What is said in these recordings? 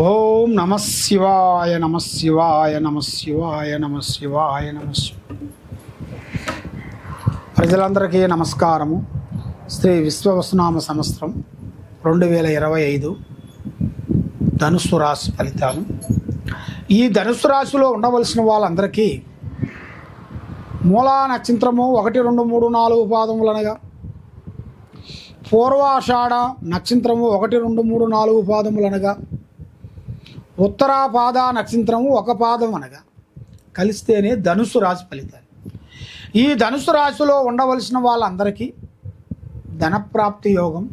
ఓం నమ శివాయ నమ శివాయ నమ శివాయ నమ శివాయ నమ ప్రజలందరికీ నమస్కారము. శ్రీ విశ్వవసునామ సంవత్సరం రెండు వేల ఇరవై ఐదు ధనుస్సు రాశి ఫలితాలు. ఈ ధనుస్సు రాశిలో ఉండవలసిన వాళ్ళందరికీ మూలా నక్షత్రము ఒకటి రెండు మూడు నాలుగు పాదములనగా పూర్వాషాఢ నక్షత్రము ఒకటి రెండు మూడు నాలుగు పాదములనగా ఉత్తరాపాద నక్షత్రము ఒక పాదం అనగా కలిస్తేనే ధనుసు రాశి ఫలితాలు. ఈ ధనుసు రాశిలో ఉండవలసిన వాళ్ళందరికీ ధనప్రాప్తి యోగం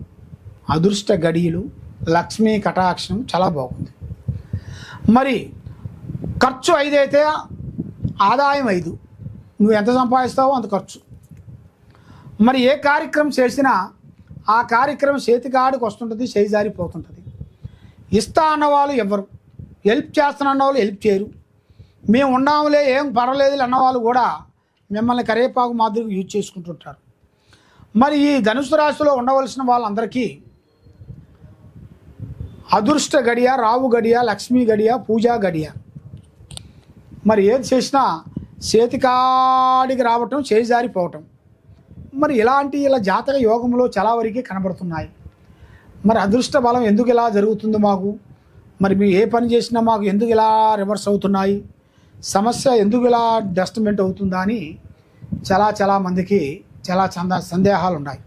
అదృష్ట గడియలు లక్ష్మీ కటాక్షం చాలా బాగుంది. మరి ఖర్చు ఐదైతే ఆదాయం ఐదు. నువ్వు ఎంత సంపాదిస్తావో అంత ఖర్చు. మరి ఏ కార్యక్రమం చేసినా ఆ కార్యక్రమం చేతికాడికి వస్తుంటుంది చేయి జారిపోతుంటుంది. ఇస్తా అన్న వాళ్ళు ఎవరు హెల్ప్ చేస్తున్న వాళ్ళు హెల్ప్ చేయరు. మేము ఉన్నాములే ఏం పర్వాలేదు అన్న వాళ్ళు కూడా మిమ్మల్ని కరేపాకు మాదిరిగా యూజ్ చేసుకుంటుంటారు. మరి ఈ ధనుసు రాశిలో ఉండవలసిన వాళ్ళందరికీ అదృష్ట గడియ రావు గడియ లక్ష్మీ గడియ పూజా గడియ. మరి ఏది చేసినా చేతికాడికి రావటం చేజారిపోవటం మరి ఇలాంటి ఇలా జాతక యోగంలో చాలా వరకే కనబడుతున్నాయి. మరి అదృష్ట బలం ఎందుకు ఇలా జరుగుతుంది మాకు? మరి మేము ఏ పని చేసినా మాకు ఎందుకు ఇలా రివర్స్ అవుతున్నాయి? సమస్య ఎందుకు ఇలా డస్ట్మెంట్ అవుతుందా అని చాలా చాలా మందికి చాలా చంద సందేహాలు ఉన్నాయి.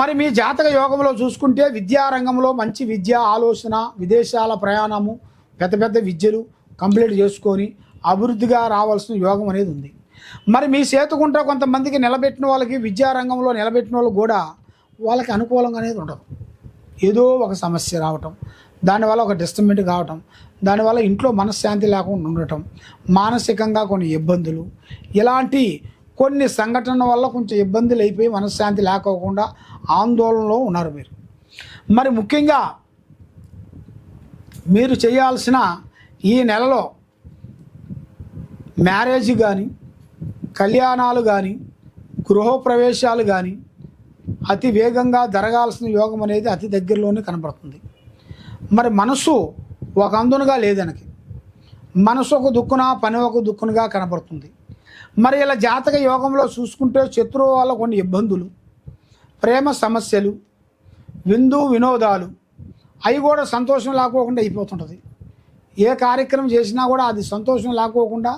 మరి మీ జాతక యోగంలో చూసుకుంటే విద్యారంగంలో మంచి విద్య ఆలోచన విదేశాల ప్రయాణము పెద్ద పెద్ద విద్యలు కంప్లీట్ చేసుకొని అభివృద్ధిగా రావాల్సిన యోగం అనేది ఉంది. మరి మీ చేతుకుంటే కొంతమందికి నిలబెట్టిన వాళ్ళకి విద్యారంగంలో నిలబెట్టిన వాళ్ళు కూడా వాళ్ళకి అనుకూలంగా అనేది ఉండదు. ఏదో ఒక సమస్య రావటం దానివల్ల ఒక డిస్టర్బెంట్ కావటం దానివల్ల ఇంట్లో మనశ్శాంతి లేకుండా ఉండటం మానసికంగా కొన్ని ఇబ్బందులు ఇలాంటి కొన్ని సంఘటనల వల్ల కొంచెం ఇబ్బందులు అయిపోయి మనశ్శాంతి లేకోకుండా ఆందోళనలో ఉన్నారు మీరు. మరి ముఖ్యంగా మీరు చేయాల్సిన ఈ నెలలో మ్యారేజ్ కానీ కళ్యాణాలు కానీ గృహప్రవేశాలు కానీ అతి వేగంగా జరగాల్సిన యోగం అనేది అతి దగ్గరలోనే కనబడుతుంది. మరి మనసు ఒక అందునుగా లేదనకి. మనసు ఒక దుక్కున పని ఒక దుక్కునగా కనబడుతుంది. మరి ఇలా జాతక యోగంలో చూసుకుంటే శత్రువు వల్ల కొన్ని ఇబ్బందులు ప్రేమ సమస్యలు విందు వినోదాలు అవి కూడా సంతోషం లేకోకుండా అయిపోతుంటుంది. ఏ కార్యక్రమం చేసినా కూడా అది సంతోషం లేకోకుండా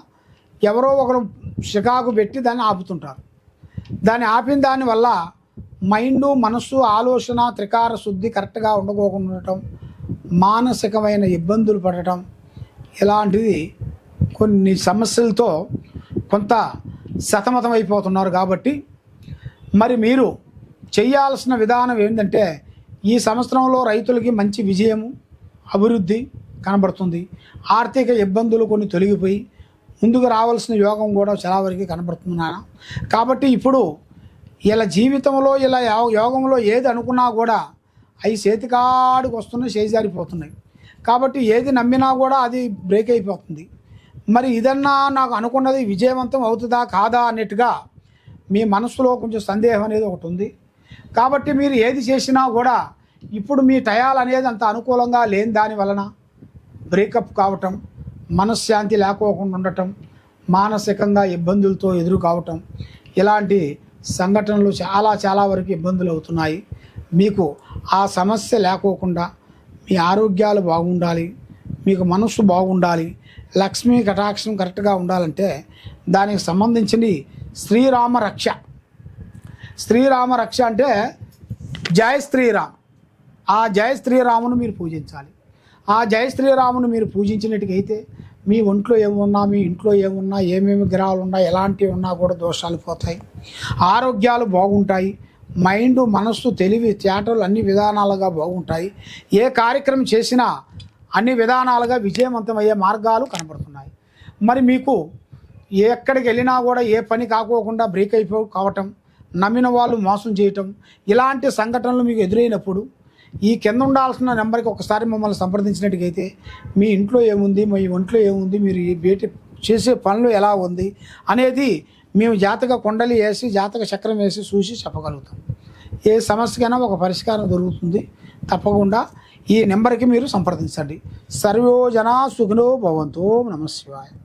ఎవరో ఒకరు షికాకు పెట్టి దాన్ని ఆపుతుంటారు. దాన్ని ఆపిన దాని వల్ల మైండు మనస్సు ఆలోచన త్రికార శుద్ధి కరెక్ట్గా ఉండకోకుండా ఉండటం మానసికమైన ఇబ్బందులు పడటం ఇలాంటిది కొన్ని సమస్యలతో కొంత సతమతమైపోతున్నారు కాబట్టి మరి మీరు చేయాల్సిన విధానం ఏంటంటే ఈ సంవత్సరంలో రైతులకి మంచి విజయము అభివృద్ధి కనబడుతుంది. ఆర్థిక ఇబ్బందులు కొన్ని తొలగిపోయి ముందుకు రావాల్సిన యోగం కూడా చాలా వరకు కనబడుతున్నాను కాబట్టి ఇప్పుడు ఇలా జీవితంలో ఇలా యోగంలో ఏది అనుకున్నా కూడా అవి చేతికాడికి వస్తున్నాయి చేజారిపోతున్నాయి కాబట్టి ఏది నమ్మినా కూడా అది బ్రేక్ అయిపోతుంది. మరి ఇదన్నా నాకు అనుకున్నది విజయవంతం అవుతుందా కాదా అన్నట్టుగా మీ మనసులో కొంచెం సందేహం అనేది ఒకటి ఉంది. కాబట్టి మీరు ఏది చేసినా కూడా ఇప్పుడు మీ టయాలు అనేది అంత అనుకూలంగా లేని దాని వలన బ్రేకప్ కావటం మనశ్శాంతి లేకోకుండా ఉండటం మానసికంగా ఇబ్బందులతో ఎదురు కావటం ఇలాంటి సంఘటనలు చాలా చాలా వరకు ఇబ్బందులు అవుతున్నాయి. మీకు ఆ సమస్య లేకోకుండా మీ ఆరోగ్యాలు బాగుండాలి మీకు మనస్సు బాగుండాలి లక్ష్మీ కటాక్షం కరెక్ట్గా ఉండాలంటే దానికి సంబంధించింది శ్రీరామ రక్ష. శ్రీరామ రక్ష అంటే జయ శ్రీరామ్. ఆ జయ శ్రీరామును మీరు పూజించాలి. ఆ జయ శ్రీరామును మీరు పూజించినట్టుకైతే మీ ఒంట్లో ఏమున్నా మీ ఇంట్లో ఏమున్నా ఏమేమి గ్రహాలు ఉన్నా ఎలాంటివి ఉన్నా కూడా దోషాలు పోతాయి. ఆరోగ్యాలు బాగుంటాయి. మైండ్ మనస్సు తెలివి థియేటర్లు అన్ని విధానాలుగా బాగుంటాయి. ఏ కార్యక్రమం చేసినా అన్ని విధానాలుగా విజయవంతమయ్యే మార్గాలు కనబడుతున్నాయి. మరి మీకు ఎక్కడికి వెళ్ళినా కూడా ఏ పని కాకోకుండా బ్రేక్ అయిపో కావటం నమ్మిన వాళ్ళు మోసం చేయటం ఇలాంటి సంఘటనలు మీకు ఎదురైనప్పుడు ఈ కింద ఉండాల్సిన నెంబర్కి ఒకసారి మమ్మల్ని సంప్రదించినట్టుగైతే మీ ఇంట్లో ఏముంది మీ ఒంట్లో ఏముంది మీరు ఈ చేసే పనులు ఎలా ఉంది అనేది మేము జాతక కొండలు వేసి జాతక చక్రం వేసి చూసి చెప్పగలుగుతాం. ఏ సమస్యకైనా ఒక పరిష్కారం దొరుకుతుంది. తప్పకుండా ఈ నెంబర్కి మీరు సంప్రదించండి. సర్వోజన సుఖినో భవంతో నమ శివాయ.